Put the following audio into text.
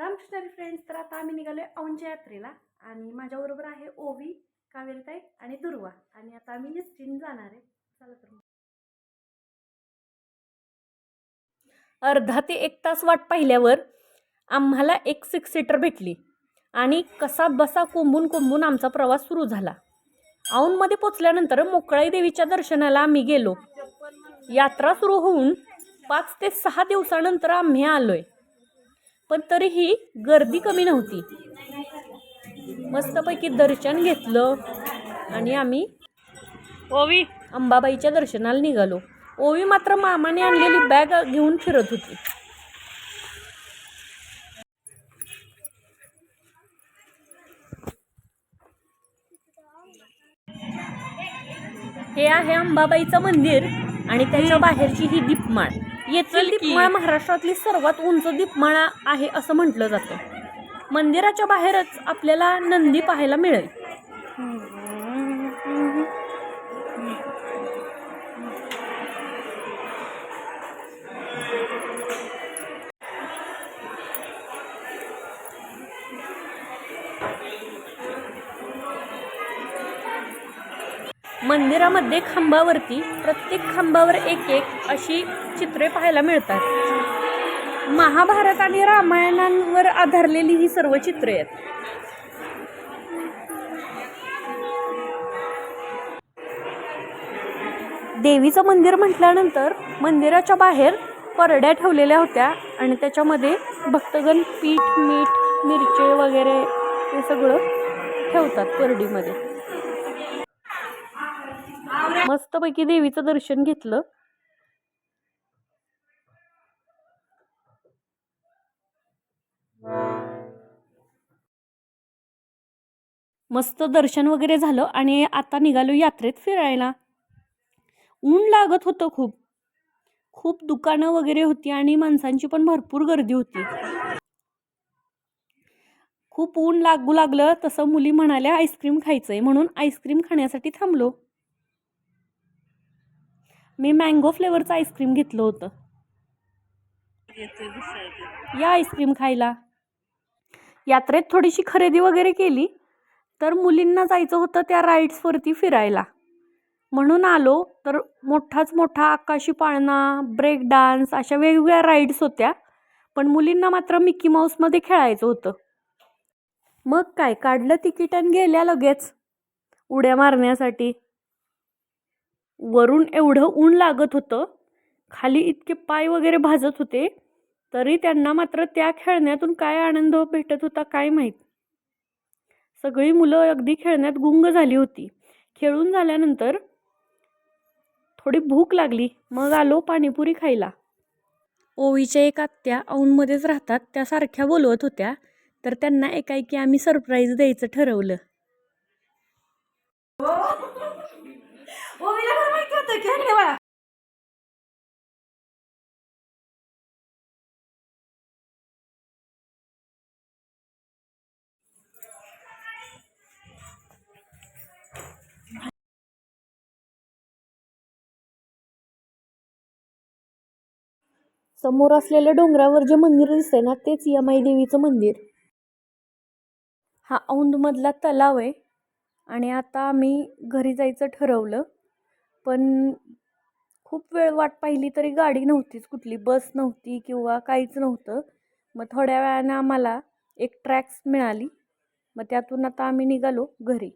रामकृष्णारी friends तर आता आम्ही निघालो आहे औंच्या यात्रेला. आणि माझ्याबरोबर आहे ओवी कावेरीताई आणि दुर्वा. आणि आता आम्ही निश्चिंत जाणार आहे. चला तर अर्धा ते एक तास वाट पाहिल्यावर आम्हाला एक सिक्स सीटर भेटली. आणि कसा बसा कोंबून कोंबून आमचा प्रवास सुरू झाला. औंधमध्ये पोचल्यानंतर मोकळाई देवीच्या दर्शनाला आम्ही गेलो. यात्रा सुरू होऊन पाच ते सहा दिवसानंतर आम्ही आलो आहे पण तरीही गर्दी कमी नव्हती. मस्तपैकी दर्शन घेतलं आणि आम्ही ओवी. अंबाबाईच्या दर्शनाला निघालो. ओवी मात्र मामाने आणलेली बॅग घेऊन फिरत होती. हे आहे अंबाबाईचं मंदिर आणि त्याच्या बाहेरची ही दीपमाळ. येथील दीपमाळ महाराष्ट्रातली सर्वात उंच दीपमाळ आहे असं म्हटलं जातं. मंदिराच्या बाहेरच आपल्याला नंदी पाहायला मिळेल. मंदिरामध्ये खांबावरती प्रत्येक खांबावर एक एक अशी चित्रे पाहायला मिळतात. महाभारत आणि रामायणांवर आधारलेली ही सर्व चित्रे आहेत. देवीचं मंदिर म्हटल्यानंतर मंदिराच्या बाहेर परड्या ठेवलेल्या होत्या आणि त्याच्यामध्ये भक्तगण पीठ मीठ मिरचे वगैरे हे सगळं ठेवतात परडीमध्ये. मस्तपैकी देवीचं दर्शन घेतलं. मस्त दर्शन वगैरे झालं आणि आता निघालो यात्रेत फिरायला. ऊन लागत होतं खूप. खूप दुकानं वगैरे होती आणि माणसांची पण भरपूर गर्दी होती. खूप ऊन लागू लागलं तसं मुली म्हणाल्या आईस्क्रीम खायचंय म्हणून आईस्क्रीम खाण्यासाठी थांबलो. मी मँगो फ्लेवरचं आईस्क्रीम घेतलं होतं. या आईस्क्रीम खायला. यात्रेत थोडीशी खरेदी वगैरे केली तर मुलींना जायचं होतं त्या राईड्सवरती फिरायला. म्हणून आलो तर मोठाच मोठा आकाशी पाळणा ब्रेक डान्स अशा वेगवेगळ्या राईड्स होत्या पण मुलींना मात्र मिकी माऊसमध्ये खेळायचं होतं. मग काय काढलं तिकीट आणि गेल्या लगेच. उड्या मारण्यासाठी. वरून एवढं ऊन लागत होतं खाली इतके पाय वगैरे भाजत होते तरी त्यांना मात्र त्या खेळण्यातून काय आनंद भेटत होता काय माहीत. सगळी मुलं अगदी खेळण्यात गुंग झाली होती. खेळून झाल्यानंतर थोडी भूक लागली मग आलो पाणीपुरी खायला. ओवीच्या एक आत्या औंधमध्येच राहतात त्या सारख्या बोलवत होत्या तर त्यांना एकाएकी आम्ही सरप्राईज द्यायचं ठरवलं. समोर असलेल्या डोंगरावर जे मंदिर दिसतंय ना तेच यमाई देवीचं मंदिर. हा औंधमधला तलाव आहे. आणि आता आम्ही घरी जायचं ठरवलं. पण खूप वेळ वाट पाहिली तरी गाडी नव्हतीच कुठली बस नव्हती किंवा काहीच नव्हतं. मग थोड्या वेळानं आम्हाला एक ट्रॅक्स मिळाली. मग त्यातून आता आम्ही निघालो घरी.